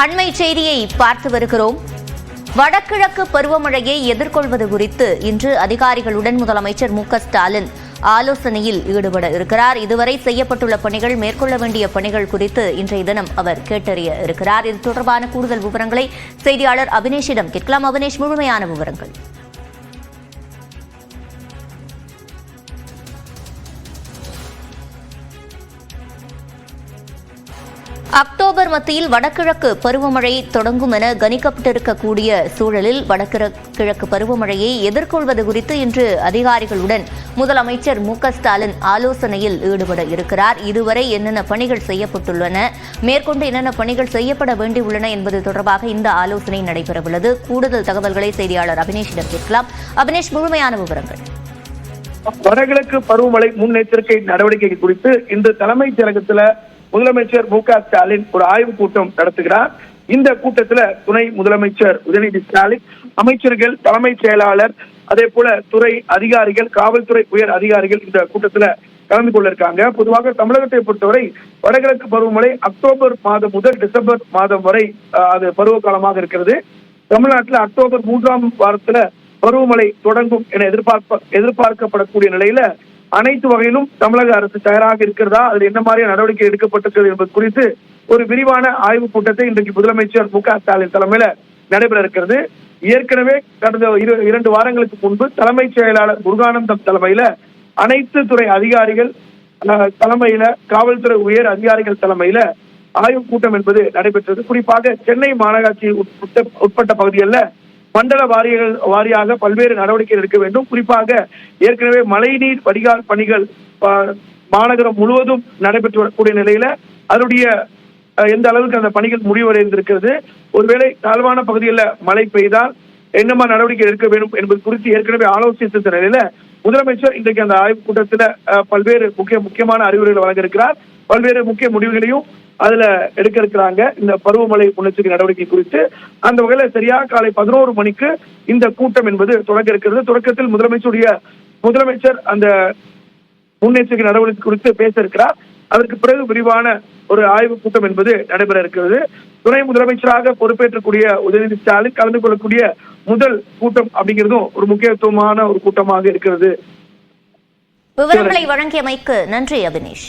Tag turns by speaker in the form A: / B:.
A: அண்மை செய்தியை பார்த்து வருகிறோம். வடகிழக்கு பருவமழையை எதிர்கொள்வது குறித்து இன்று அதிகாரிகளுடன் முதலமைச்சர் மு ஸ்டாலின் ஆலோசனையில் ஈடுபட இருக்கிறார். இதுவரை செய்யப்பட்டுள்ள பணிகள் மேற்கொள்ள வேண்டிய பணிகள் குறித்து இன்றைய தினம் அவர் கேட்டறிய இருக்கிறார். இது தொடர்பான கூடுதல் விவரங்களை செய்தியாளர் அபினேஷிடம் கேட்கலாம். அபினேஷ் முழுமையான விவரங்கள். அக்டோபர் மத்தியில் வடகிழக்கு பருவமழை தொடங்கும் என கணிக்கப்பட்டிருக்கக்கூடிய சூழலில் வடகிழக்கு பருவமழையை எதிர்கொள்வது குறித்து இன்று அதிகாரிகளுடன் முதலமைச்சர் மு ஸ்டாலின் ஆலோசனையில் ஈடுபட இருக்கிறார். இதுவரை என்னென்ன பணிகள் செய்யப்பட்டுள்ளன மேற்கொண்டு என்னென்ன பணிகள் செய்யப்பட வேண்டியுள்ளன என்பது தொடர்பாக இந்த ஆலோசனை நடைபெறவுள்ளது. கூடுதல் தகவல்களை செய்தியாளர் அபினேஷிடம் கேட்கலாம். அபினேஷ் முழுமையான விவரங்கள்.
B: வடகிழக்கு பருவமழை முன்னெச்சரிக்கை நடவடிக்கை குறித்து இன்று தலைமைச் செயலகத்தில் முதலமைச்சர் மு க ஸ்டாலின் ஒரு ஆய்வுக் கூட்டம் நடத்துகிறார். இந்த கூட்டத்துல துணை முதலமைச்சர் உதயநிதி ஸ்டாலின் அமைச்சர்கள் தலைமைச் செயலாளர் அதே போல துறை அதிகாரிகள் காவல்துறை உயர் அதிகாரிகள் இந்த கூட்டத்துல கலந்து கொள்ள இருக்காங்க பொதுவாக தமிழகத்தை பொறுத்தவரை வடகிழக்கு பருவமழை அக்டோபர் மாதம் முதல் டிசம்பர் மாதம் வரை அது பருவ காலமாக இருக்கிறது. தமிழ்நாட்டில் அக்டோபர் மூன்றாம் வாரத்துல பருவமழை தொடங்கும் என எதிர்பார்ப்ப எதிர்பார்க்கப்படக்கூடிய நிலையில அனைத்து வகையிலும் தமிழக அரசு தயாராக இருக்கிறதா? அதில் என்ன மாதிரியான நடவடிக்கை எடுக்கப்பட்டிருக்கிறது என்பது குறித்து ஒரு விரிவான ஆய்வுக் கூட்டத்தை இன்றைக்கு முதலமைச்சர் மு க ஸ்டாலின் தலைமையில நடைபெற இருக்கிறது. ஏற்கனவே கடந்த இரு- இரண்டு வாரங்களுக்கு முன்பு தலைமைச் செயலாளர் முருகானந்தம் தலைமையில அனைத்து துறை அதிகாரிகள் அஹ், தலைமையில காவல்துறை உயர் அதிகாரிகள் தலைமையில ஆய்வுக் கூட்டம் என்பது நடைபெற்றது. குறிப்பாக சென்னை மாநகராட்சி உட்பட்ட பகுதிகளில் மண்டல வாரியங்கள் வாரியாக பல்வேறு நடவடிக்கைகள் எடுக்க வேண்டும். குறிப்பாக ஏற்கனவே மழைநீர் வடிகால் பணிகள் மாநகரம் முழுவதும் நடைபெற்று வரக்கூடிய நிலையில அதனுடைய அஹ், எந்த அளவுக்கு அந்த பணிகள் முடிவடைந்திருக்கிறது. ஒருவேளை தாழ்வான பகுதிகளில் மழை பெய்தால் என்னமா நடவடிக்கை எடுக்க வேண்டும் என்பது குறித்து ஏற்கனவே ஆலோசித்த நிலையில முதலமைச்சர் இன்றைக்கு அந்த ஆய்வுக் கூட்டத்துல பல்வேறு முக்கிய முக்கியமான அறிவுரைகளை வழங்க இருக்கிறார் பல்வேறு முக்கிய முடிவுகளையும் அதுல எடுக்க இருக்கிறாங்க இந்த பருவமழை முன்னெச்சரிக்கை நடவடிக்கை குறித்து. அந்த வகையில சரியா காலை பதினோரு மணிக்கு இந்த கூட்டம் என்பது தொடங்க இருக்கிறது. தொடக்கத்தில் முதலமைச்சருடைய முதலமைச்சர் அந்த முன்னெச்சரிக்கை நடவடிக்கை குறித்து பேச இருக்கிறார். அதற்கு பிறகு விரிவான ஒரு ஆய்வுக் கூட்டம் என்பது நடைபெற இருக்கிறது. துணை முதலமைச்சராக பொறுப்பேற்றக்கூடிய உதயநிதி ஸ்டாலின் கலந்து கொள்ளக்கூடிய முதல் கூட்டம் அப்படிங்கிறதும் ஒரு முக்கியத்துவமான ஒரு கூட்டமாக இருக்கிறது.
A: விவரங்களை வழங்கியமைக்கு நன்றி அபினேஷ்.